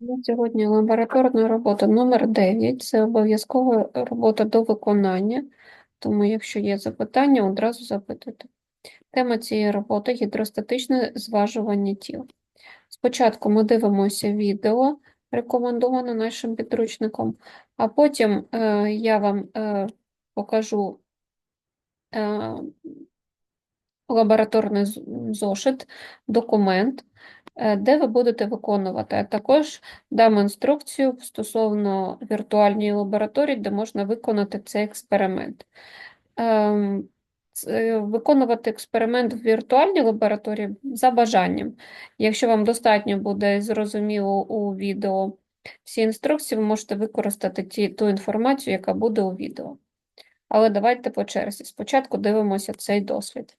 Сьогодні лабораторна робота номер 9. Це обов'язкова робота до виконання, тому якщо є запитання, одразу запитуйте. Тема цієї роботи гідростатичне зважування тіл. Спочатку ми дивимося відео, рекомендоване нашим підручником, а потім е, я вам е, покажу е, лабораторний зошит, документ, де ви будете виконувати, також дам інструкцію стосовно віртуальної лабораторії, де можна виконати цей експеримент. Ем, Виконувати експеримент в віртуальній лабораторії за бажанням. Якщо вам достатньо буде зрозуміло у відео всі інструкції, ви можете використати ті, ту інформацію, яка буде у відео. Але давайте по черзі. Спочатку дивимося цей дослід.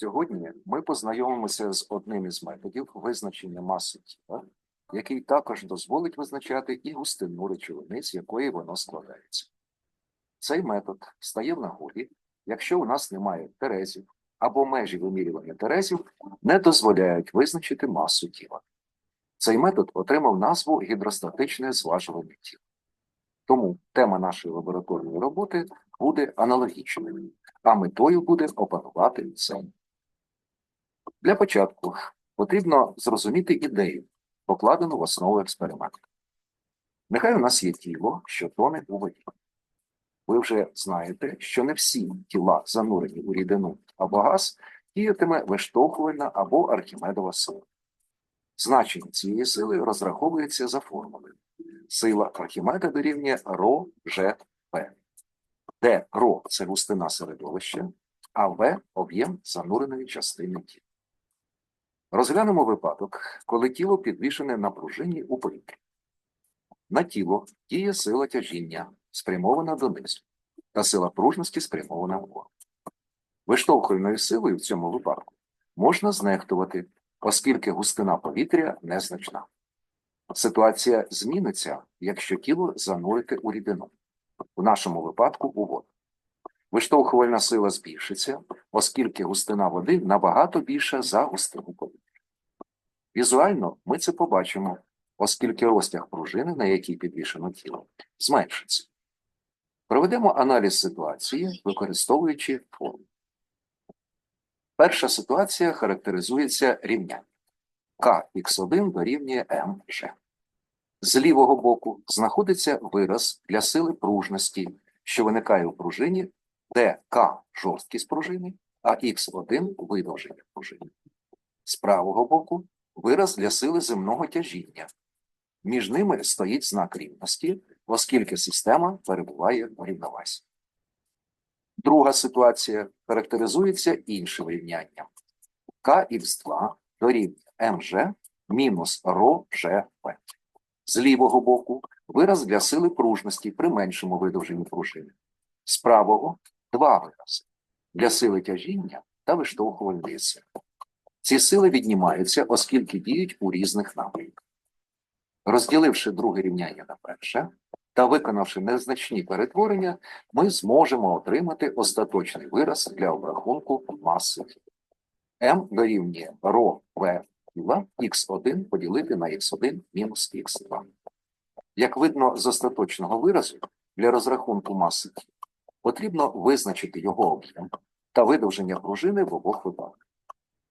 Сьогодні ми познайомимося з одним із методів визначення маси тіла, який також дозволить визначати і густину речовини, з якої воно складається. Цей метод стає в нагоді, якщо у нас немає терезів або межі вимірювання терезів не дозволяють визначити масу тіла. Цей метод отримав назву гідростатичне зважування тіла. Тому тема нашої лабораторної роботи буде аналогічною, а метою буде опанувати це. Для початку потрібно зрозуміти ідею, покладену в основу експерименту. Нехай у нас є тіло, що тоне у воді. Ви вже знаєте, що не всі тіла, занурені у рідину або газ, діятиме виштовхувальна або архімедова сила. Значення цієї сили розраховується за формулою. Сила Архімеда дорівнює ρ Ж П, де ρ – це густина середовища, а В – об'єм зануреної частини тіла. Розглянемо випадок, коли тіло підвішене на пружині у повітрі. На тіло діє сила тяжіння, спрямована донизу, та сила пружності спрямована вгору. Виштовхувальною силою в цьому випадку можна знехтувати, оскільки густина повітря незначна. Ситуація зміниться, якщо тіло занурити у рідину, в нашому випадку у воду. Виштовхувальна сила збільшиться, оскільки густина води набагато більша за густину повітря. Візуально ми це побачимо, оскільки розтяг пружини, на якій підвішено тіло, зменшиться. Проведемо аналіз ситуації, використовуючи форму. Перша ситуація характеризується рівнянням. Кх1 дорівнює МЖ. З лівого боку знаходиться вираз для сили пружності, що виникає у пружині, де К жорсткість пружини, а Х1 видовження пружини. З правого боку вираз для сили земного тяжіння. Між ними стоїть знак рівності, оскільки система перебуває у рівновазі. Друга ситуація характеризується іншим рівнянням. Кх2 дорівнює МЖ мінус РОЖП. З лівого боку вираз для сили пружності при меншому видовженні пружини. З правого два вирази для сили тяжіння та виштовхувальної сили. Ці сили віднімаються, оскільки діють у різних напрямках. Розділивши друге рівняння на перше та виконавши незначні перетворення, ми зможемо отримати остаточний вираз для обрахунку маси. М дорівнює ро В тіла х1 поділити на х1 мінус х2. Як видно з остаточного виразу, для розрахунку маси потрібно визначити його об'єм та видовження пружини в обох випадках.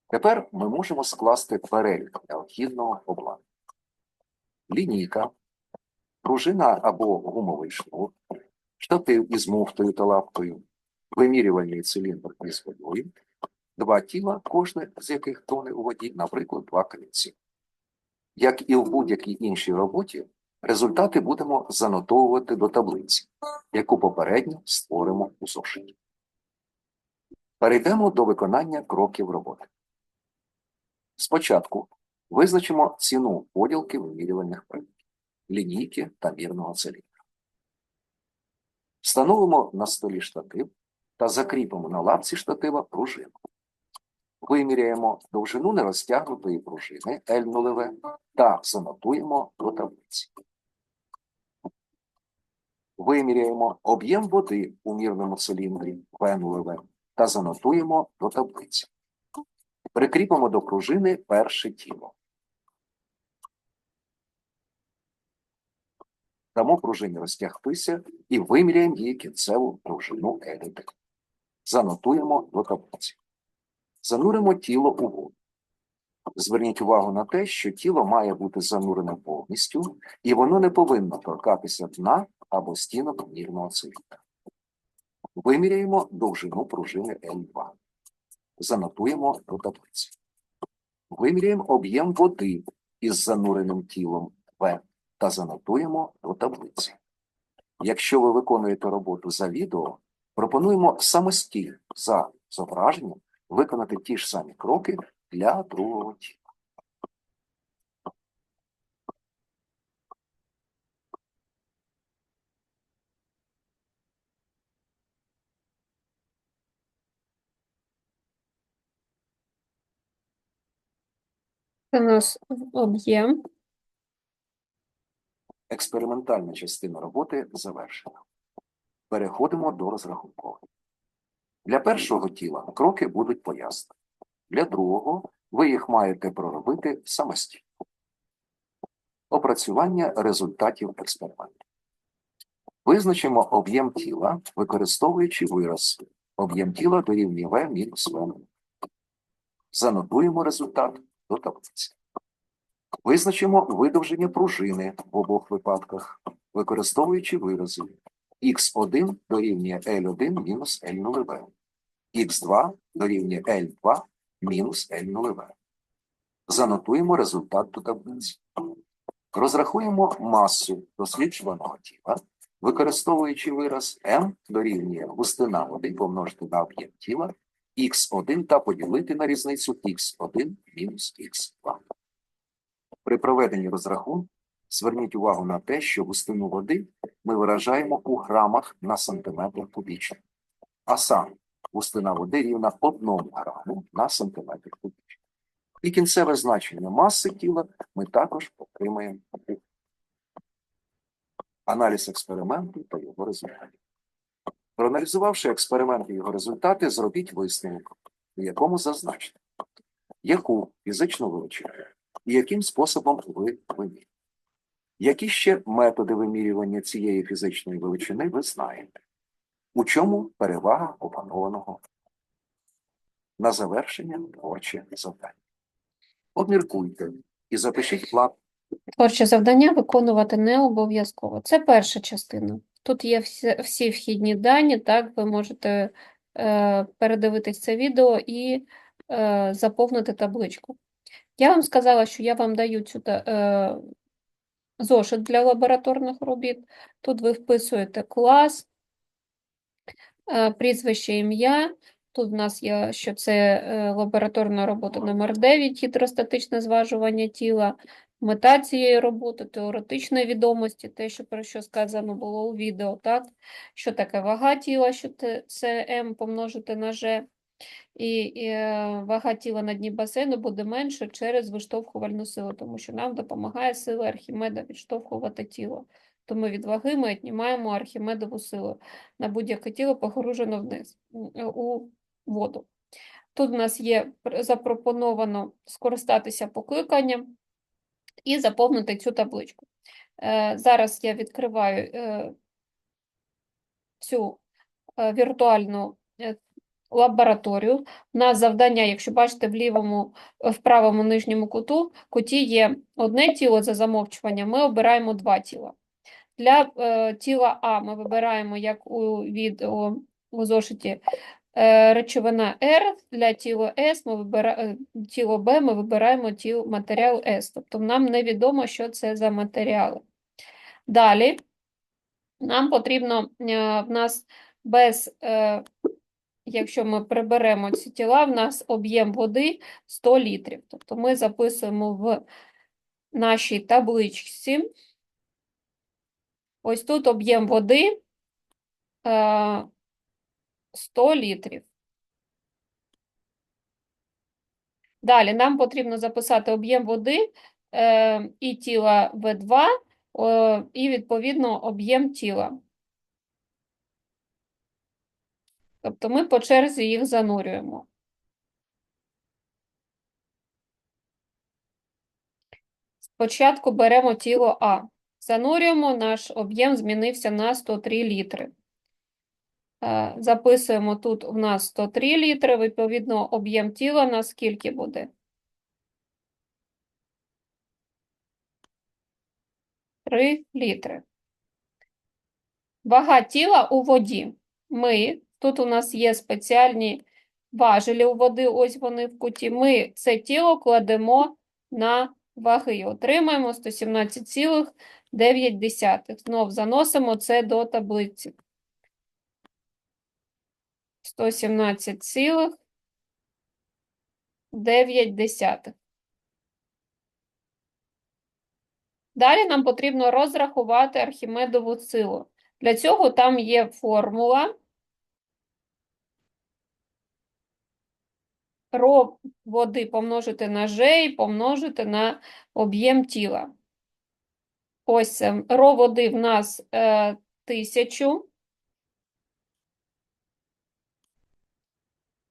Тепер ми можемо скласти перелік необхідного обладнання. Лінійка, пружина або гумовий шнур, штатив із муфтою та лапкою, вимірювальний циліндр із водою, два тіла, кожне з яких тоне у воді, наприклад, два камінці. Як і в будь-якій іншій роботі, результати будемо занотовувати до таблиці, яку попередньо створимо у зошиті. Перейдемо до виконання кроків роботи. Спочатку визначимо ціну поділки вимірювальних предметів, лінійки та мірного циліндра. Встановимо на столі штатив та закріпимо на лапці штатива пружину. Виміряємо довжину нерозтягнутої пружини L0 та занотуємо до таблиці. Виміряємо об'єм води у мірному циліндрі В0 та занотуємо до таблиці. Прикріпимо до пружини перше тіло. Дамо пружині розтягтися і виміряємо її кінцеву пружину L1. Занотуємо до таблиці. Зануримо тіло у воду. Зверніть увагу на те, що тіло має бути занурене повністю, і воно не повинно торкатися дна або стінок мірного циліндра. Виміряємо довжину пружини L2. Занотуємо до таблиці. Виміряємо об'єм води із зануреним тілом В та занотуємо до таблиці. Якщо ви виконуєте роботу за відео, пропонуємо самостійно за зображенням виконати ті ж самі кроки для другого тіла. Це у нас об'єм. Експериментальна частина роботи завершена. Переходимо до розрахункової. Для першого тіла кроки будуть пояснені. Для другого ви їх маєте проробити самостійно. Опрацювання результатів експерименту. Визначимо об'єм тіла, використовуючи вираз. Об'єм тіла дорівнює В мінус В. Занотуємо результат до таблиці. Визначимо видовження пружини в обох випадках, використовуючи вирази х1 дорівнює L1 мінус L0V, х2 дорівнює L2 мінус L0V. Занотуємо результат до таблиці. Розрахуємо масу досліджуваного тіла, використовуючи вираз m дорівнює густина води помножити на об'єм тіла х1 та поділити на різницю х1 мінус х2. При проведенні розрахунку зверніть увагу на те, що густину води ми виражаємо у грамах на сантиметр кубічний. А саме густина води рівна 1 граму на сантиметр кубічний. І кінцеве значення маси тіла ми також отримаємо аналіз експерименту та його результатів. Проаналізувавши експеримент і його результати, зробіть висновок, у якому зазначте, яку фізичну величину і яким способом ви вимірюєте. Які ще методи вимірювання цієї фізичної величини ви знаєте? У чому перевага опанованого? На завершення творче завдання. Обміркуйте і запишіть план Творче завдання виконувати не обов'язково. Це перша частина. Тут є всі, вхідні дані, так, ви можете е, передивитись це відео і е, заповнити табличку. Я вам сказала, що я вам даю цю е, зошит для лабораторних робіт. Тут ви вписуєте клас, прізвище, ім'я. Тут в нас є, що це лабораторна робота номер 9, гідростатичне зважування тіла, мета цієї роботи, теоретичної відомості, те, що про що сказано було у відео, так? Що таке вага тіла, що це М помножити на G, і, і е, вага тіла на дні басейну буде менше через виштовхувальну силу, тому що нам допомагає сила Архімеда відштовхувати тіло. То ми від ваги ми віднімаємо Архімедову силу на будь-яке тіло погружено вниз е, у воду. Тут в нас є запропоновано скористатися покликанням і заповнити цю табличку. Е, Зараз я відкриваю е, цю е, віртуальну лабораторію. У нас завдання, якщо бачите, в лівому, в правому нижньому куту, куті є одне тіло за замовчуванням, ми обираємо два тіла. Для тіла А ми вибираємо, як у відео у зошиті, речовина R, для тіла С ми вибира... е, тіло Б ми вибираємо тіл... матеріал С. Тобто нам невідомо, що це за матеріали. Далі нам потрібно е, в нас без, е, якщо ми приберемо ці тіла, в нас об'єм води 100 літрів. Тобто ми записуємо в нашій табличці. Ось тут об'єм води е, 100 літрів. Далі нам потрібно записати об'єм води е, і тіла В2, е, і, відповідно, об'єм тіла. Тобто ми по черзі їх занурюємо. Спочатку беремо тіло А. Занурюємо, наш об'єм змінився на 103 літри. Е, Записуємо тут у нас 103 літри, відповідно, об'єм тіла на скільки буде? 3 літри. Вага тіла у воді. Ми, тут у нас є спеціальні важелі у води, ось вони в куті. Ми це тіло кладемо на ваги і отримаємо 117,9. Знов заносимо це до таблиці. 117,9. Далі нам потрібно розрахувати Архімедову силу. Для цього там є формула. Ро води помножити на G і помножити на об'єм тіла. Ось е, ро води в нас е, 1000.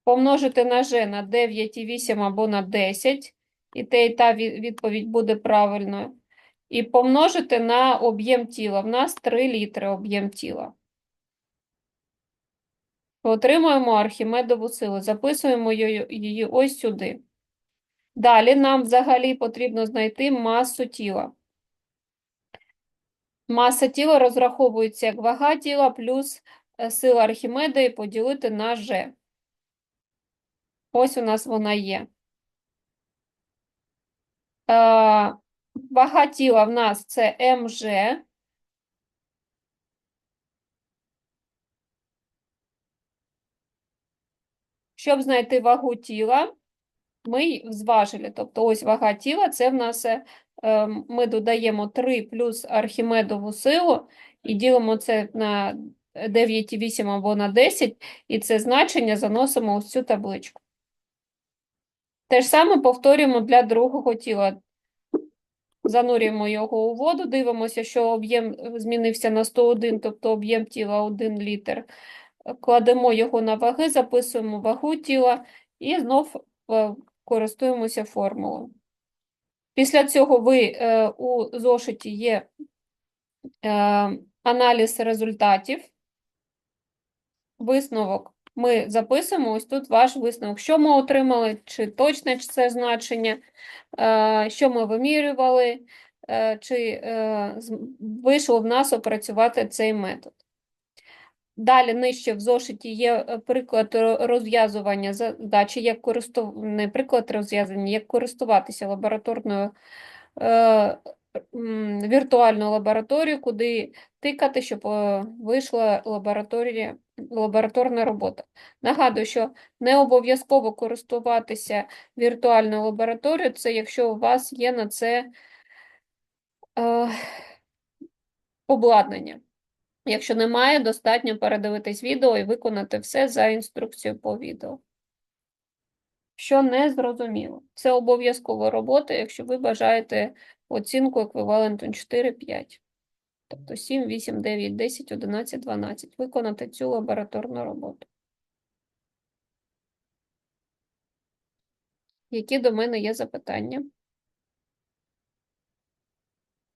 Помножити на G на 9,8 або на 10. І те, і та відповідь буде правильною. І помножити на об'єм тіла. В нас 3 літри об'єм тіла. Отримуємо Архімедову силу. Записуємо її, ось сюди. Далі нам взагалі потрібно знайти масу тіла. Маса тіла розраховується як вага тіла плюс е, сила Архімеда і поділити на G. Ось у нас вона є. Вага тіла в нас це МЖ. Щоб знайти вагу тіла, ми зважили. Тобто ось вага тіла, це в нас е, е, ми додаємо 3 плюс Архімедову силу і ділимо це на 9,8 або на 10, і це значення заносимо ось цю табличку. Те ж саме повторюємо для другого тіла. Занурюємо його у воду, дивимося, що об'єм е, змінився на 101, тобто об'єм тіла 1 літр. Кладемо його на ваги, записуємо вагу тіла і знов е, користуємося формулою. Після цього ви е, у зошиті є аналіз результатів. Висновок ми записуємо, ось тут ваш висновок. Що ми отримали, чи точне це значення, е, що ми вимірювали, е, чи е, вийшло в нас опрацювати цей метод. Далі нижче в зошиті є приклад розв'язування задачі, як користу... не приклад розв'язання, як користуватися лабораторною м, віртуальною лабораторією, куди тикати, щоб е, вийшла лабораторія, лабораторна робота. Нагадую, що не обов'язково користуватися віртуальною лабораторією, це якщо у вас є на це е, обладнання. Якщо немає, достатньо передивитись відео і виконати все за інструкцією по відео. Що не зрозуміло. Це обов'язкова робота, якщо ви бажаєте оцінку еквіваленту 4-5. Тобто 7, 8, 9, 10, 11, 12. Виконати цю лабораторну роботу. Які до мене є запитання?